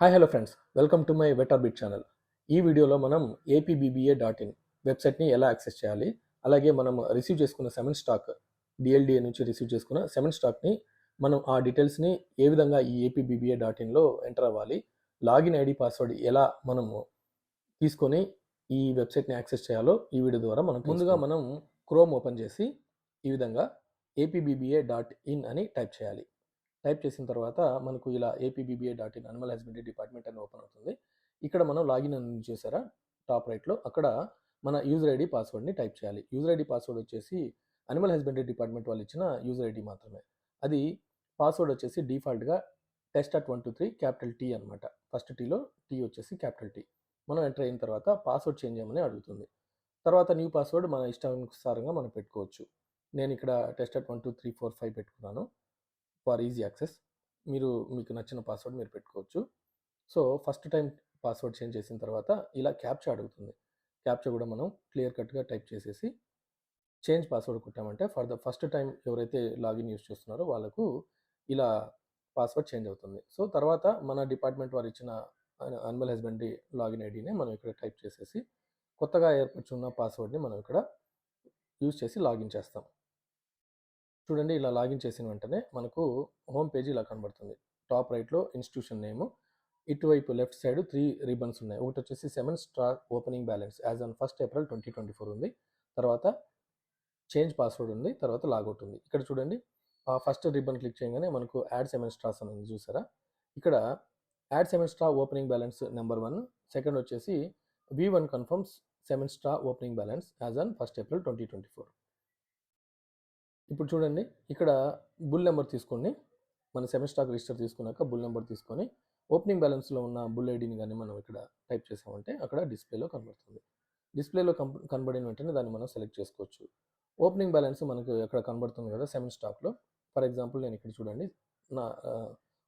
Hi hello friends welcome to my వెటర్ బిట్ channel ఈ వీడియోలో మనం ఏపీబీబీఏ డాట్ ఇన్ వెబ్సైట్ని ఎలా యాక్సెస్ చేయాలి? అలాగే మనం రిసీవ్ చేసుకున్న సెవెన్ స్టాక్ డిఎల్డిఏ నుంచి రిసీవ్ చేసుకున్న సెవెన్ స్టాక్ని మనం ఆ డీటెయిల్స్ని ఏ విధంగా ఈ ఏపీబీబీఏ డాట్ ఇన్లో ఎంటర్ అవ్వాలి? లాగిన్ ఐడి పాస్వర్డ్ ఎలా మనము తీసుకొని ఈ వెబ్సైట్ని యాక్సెస్ చేయాలో ఈ వీడియో ద్వారా మనం ముందుగా మనం క్రోమ్ ఓపెన్ చేసి ఈ విధంగా ఏపీబీబీఏ డాట్ ఇన్ అని టైప్ చేయాలి. టైప్ చేసిన తర్వాత మనకు ఇలా APBBA dot in animal husbandry department అని ఓపెన్ అవుతుంది. ఇక్కడ మనం లాగిన్ అని చేశారా? టాప్ రైట్లో అక్కడ మన యూజర్ ఐడి పాస్వర్డ్ని టైప్ చేయాలి. యూజర్ ఐడి పాస్వర్డ్ వచ్చేసి అనిమల్ హస్బెండరీ డిపార్ట్మెంట్ వాళ్ళు ఇచ్చిన యూజర్ ఐడి మాత్రమే. అది పాస్వర్డ్ వచ్చేసి డిఫాల్ట్గా test at one two three capital T అనమాట ఫస్ట్ టీలో టీ వచ్చేసి క్యాపిటల్ టీ మనం ఎంటర్ అయిన తర్వాత పాస్వర్డ్ చేంజ్ చేయమని అడుగుతుంది. తర్వాత న్యూ పాస్వర్డ్ మన ఇష్టానుసారంగా మనం పెట్టుకోవచ్చు. నేను ఇక్కడ test at one two three four five పెట్టుకున్నాను. For easy access. మీరు మీకు నచ్చిన పాస్వర్డ్ మీరు పెట్టుకోవచ్చు. So first time password change చేసిన తర్వాత ఇలా క్యాప్చా అడుగుతుంది. క్యాప్చా కూడా మనం క్లియర్ కట్గా టైప్ చేసేసి చేంజ్ పాస్వర్డ్ కొట్టామంటే ఫర్ ద ఫస్ట్ టైం ఎవరైతే లాగిన్ యూస్ చేస్తున్నారో వాళ్ళకు ఇలా పాస్వర్డ్ చేంజ్ అవుతుంది. సో తర్వాత మన డిపార్ట్మెంట్ వారు ఇచ్చిన అనిమల్ హస్బెండరీ లాగిన్ ఐడిని మనం ఇక్కడ టైప్ చేసేసి కొత్తగా ఏర్పరచున్న పాస్వర్డ్ని మనం ఇక్కడ యూజ్ చేసి లాగిన్ చేస్తాం. చూడండి ఇలా లాగిన్ చేసిన వెంటనే మనకు హోమ్ పేజ్ ఇలా కనబడుతుంది. టాప్ రైట్లో ఇన్స్టిట్యూషన్ నేము ఇటువైపు లెఫ్ట్ సైడ్ త్రీ రిబన్స్ ఉన్నాయి. ఒకటి వచ్చేసి seven star opening balance as on first April twenty twenty four ఉంది. తర్వాత చేంజ్ పాస్వర్డ్ ఉంది. తర్వాత లాగౌట్ ఉంది. ఇక్కడ చూడండి ఆ ఫస్ట్ రిబన్ క్లిక్ చేయగానే మనకు యాడ్ సెవెన్ స్టార్స్ అని ఉంది చూసారా? ఇక్కడ add seven star opening balance number one second వచ్చేసి V one confirms seven star opening balance as on first April twenty twenty four. ఇప్పుడు చూడండి ఇక్కడ బుల్ నెంబర్ తీసుకోండి. మన సెవెన్ స్టాక్ రిజిస్టర్ తీసుకున్నాక బుల్ నెంబర్ తీసుకొని ఓపెనింగ్ బ్యాలెన్స్లో ఉన్న బుల్ ఐడిని కానీ మనం ఇక్కడ టైప్ చేసామంటే అక్కడ డిస్ప్లేలో కనబడుతుంది. డిస్ప్లేలో కం కనబడిన వెంటనే దాన్ని మనం సెలెక్ట్ చేసుకోవచ్చు. ఓపెనింగ్ బ్యాలెన్స్ మనకు ఎక్కడ కనబడుతుంది కదా సెవెన్ స్టాక్లో ఫర్ ఎగ్జాంపుల్ నేను ఇక్కడ చూడండి నా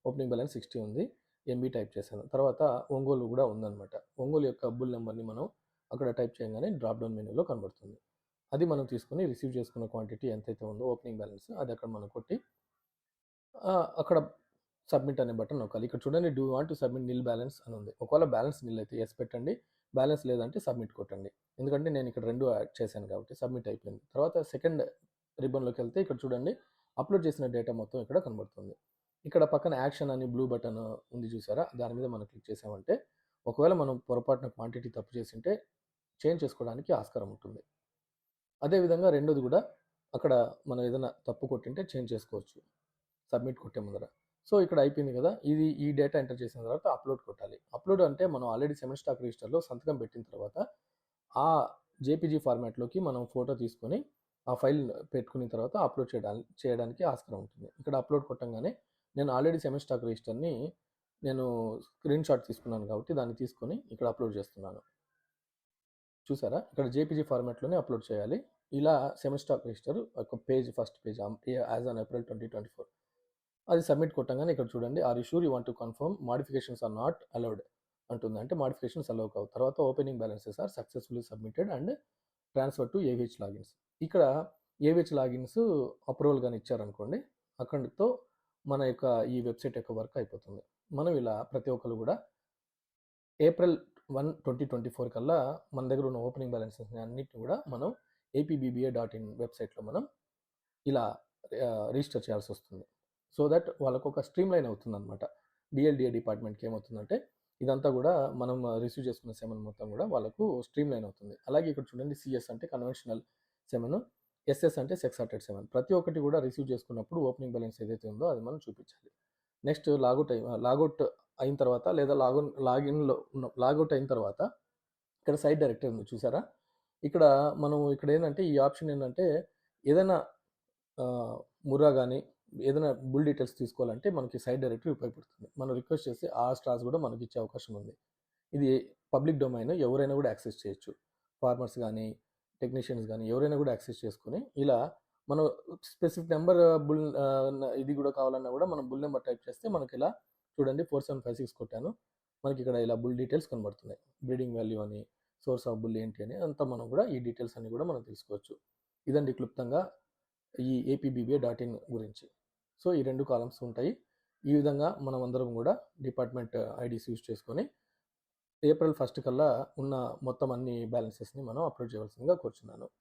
ఓపెనింగ్ బ్యాలెన్స్ సిక్స్టీ ఉంది ఎంబీ టైప్ చేశాను. తర్వాత ఒంగోలు కూడా ఉందన్నమాట. ఒంగోలు యొక్క బుల్ నెంబర్ని మనం అక్కడ టైప్ చేయగానే డ్రాప్ డౌన్ మెనూలో కనబడుతుంది. అది మనం తీసుకొని రిసీవ్ చేసుకున్న క్వాంటిటీ ఎంతైతే ఉందో ఓపెనింగ్ బ్యాలెన్స్ అది అక్కడ మనం కొట్టి అక్కడ సబ్మిట్ అనే బటన్ నొక్కాలి. ఇక్కడ చూడండి do want to submit nil balance అని ఉంది. ఒకవేళ బ్యాలెన్స్ నిల్ అయితే ఎస్ పెట్టండి బ్యాలెన్స్ లేదంటే సబ్మిట్ కొట్టండి. ఎందుకంటే నేను ఇక్కడ రెండు యాడ్ చేశాను కాబట్టి సబ్మిట్ అయిపోయింది. తర్వాత సెకండ్ రిబన్లోకి వెళ్తే ఇక్కడ చూడండి అప్లోడ్ చేసిన డేటా మొత్తం ఇక్కడ కనబడుతుంది. ఇక్కడ పక్కన యాక్షన్ అని బ్లూ బటన్ ఉంది చూసారా? దాని మీద మనం క్లిక్ చేసామంటే ఒకవేళ మనం పొరపాటున క్వాంటిటీ తప్పు చేసింటే చేంజ్ చేసుకోవడానికి ఆస్కారం ఉంటుంది. అదేవిధంగా రెండోది కూడా అక్కడ మనం ఏదైనా తప్పు కొట్టింటే చేంజ్ చేసుకోవచ్చు. సబ్మిట్ కొట్టే ముందర. సో ఇక్కడ అయిపోయింది కదా. ఇది ఈ డేటా ఎంటర్ చేసిన తర్వాత అప్లోడ్ కొట్టాలి. అప్లోడ్ అంటే మనం ఆల్రెడీ సెవెన్ స్టాక్ రిజిస్టర్లో సంతకం పెట్టిన తర్వాత ఆ జేపీజీ ఫార్మాట్లోకి మనం ఫోటో తీసుకొని ఆ ఫైల్ పెట్టుకున్న తర్వాత అప్లోడ్ చేయడానికి చేయడానికి ఆస్కారం ఉంటుంది. ఇక్కడ అప్లోడ్ కొట్టంగానే నేను ఆల్రెడీ సెవెన్ స్టాక్ రిజిస్టర్ని నేను స్క్రీన్ షాట్ తీసుకున్నాను కాబట్టి దాన్ని తీసుకొని ఇక్కడ అప్లోడ్ చేస్తున్నాను. చూసారా? ఇక్కడ జేపీజీ ఫార్మాట్లోనే అప్లోడ్ చేయాలి. ఇలా సెమిస్టాక్ రిజిస్టర్ ఒక page first page as on April twenty twenty four. అది సబ్మిట్ కొట్టంగానే ఇక్కడ చూడండి are you sure you want to confirm? Modifications are not allowed అంటుంది. అంటే మాడిఫికేషన్స్ అలౌ కావు. తర్వాత opening balances are successfully submitted and transfer to AVH logins. ఇక్కడ AVH logins approval కానీ ఇచ్చారనుకోండి అక్కడితో మన యొక్క ఈ వెబ్సైట్ యొక్క వర్క్ అయిపోతుంది. మనం ఇలా ప్రతి ఒక్కరు కూడా April one twenty twenty four కల్లా మన దగ్గర ఉన్న ఓపెనింగ్ బ్యాలెన్సెస్ అన్నిటిని కూడా మనం ఏపీబీబీఏ డాట్ ఇన్ వెబ్సైట్లో మనం ఇలా రిజిస్టర్ చేయాల్సి వస్తుంది. సో దట్ వాళ్ళకు ఒక స్ట్రీమ్ లైన్ అవుతుంది అనమాట డిఎల్డిఏ డిపార్ట్మెంట్కి ఏమవుతుందంటే ఇదంతా కూడా మనం రిసీవ్ చేసుకున్న సెమెన్ మొత్తం కూడా వాళ్ళకు స్ట్రీమ్ లైన్ అవుతుంది. అలాగే ఇక్కడ చూడండి సిఎస్ అంటే కన్వెన్షనల్ సెమెన్ ఎస్ఎస్ అంటే సెక్స్ అటెడ్ సెవెన్ ప్రతి ఒక్కటి కూడా రిసీవ్ చేసుకున్నప్పుడు ఓపెనింగ్ బ్యాలెన్స్ ఏదైతే ఉందో అది మనం చూపించాలి. నెక్స్ట్ లాగౌట్ లాగౌట్ అయిన తర్వాత లేదా లాగిన్ లాగిన్లో ఉన్న లాగౌట్ అయిన తర్వాత ఇక్కడ సైట్ డైరెక్టరీ ఉంది చూసారా? ఇక్కడ మనం ఇక్కడ ఏంటంటే ఈ ఆప్షన్ ఏంటంటే ఏదైనా ముర్రా కానీ ఏదైనా బుల్ డీటెయిల్స్ తీసుకోవాలంటే మనకి సైట్ డైరెక్టరీ ఉపయోగపడుతుంది. మనం రిక్వెస్ట్ చేస్తే ఆ స్టార్స్ కూడా మనకి ఇచ్చే అవకాశం ఉంది. ఇది పబ్లిక్ డొమైన్ ఎవరైనా కూడా యాక్సెస్ చేయొచ్చు. ఫార్మర్స్ కానీ టెక్నీషియన్స్ కానీ ఎవరైనా కూడా యాక్సెస్ చేసుకొని ఇలా మనం స్పెసిఫిక్ నెంబర్ బుల్ ఇది కూడా కావాలన్నా కూడా మనం బుల్ నెంబర్ టైప్ చేస్తే మనకి ఇలా చూడండి ఫోర్ సెవెన్ ఫైవ్ సిక్స్ కొట్టాను. మనకి ఇక్కడ ఇలా బుల్ డీటెయిల్స్ కనబడుతున్నాయి. బ్రీడింగ్ వాల్యూ అని సోర్స్ ఆఫ్ బుల్ ఏంటి అని అంతా మనం కూడా ఈ డీటెయిల్స్ అన్ని కూడా మనం తెలుసుకోవచ్చు. ఇదండి క్లుప్తంగా ఈ ఏపీబీబీఏ డాట్ ఇన్ గురించి. సో ఈ రెండు కాలమ్స్ ఉంటాయి. ఈ విధంగా మనం అందరం కూడా డిపార్ట్మెంట్ ఐడీస్ యూజ్ చేసుకొని ఏప్రిల్ ఫస్ట్ కల్లా ఉన్న మొత్తం అన్ని బ్యాలెన్సెస్ని మనం అప్లోడ్ చేయవలసిందిగా కోరుచున్నాను.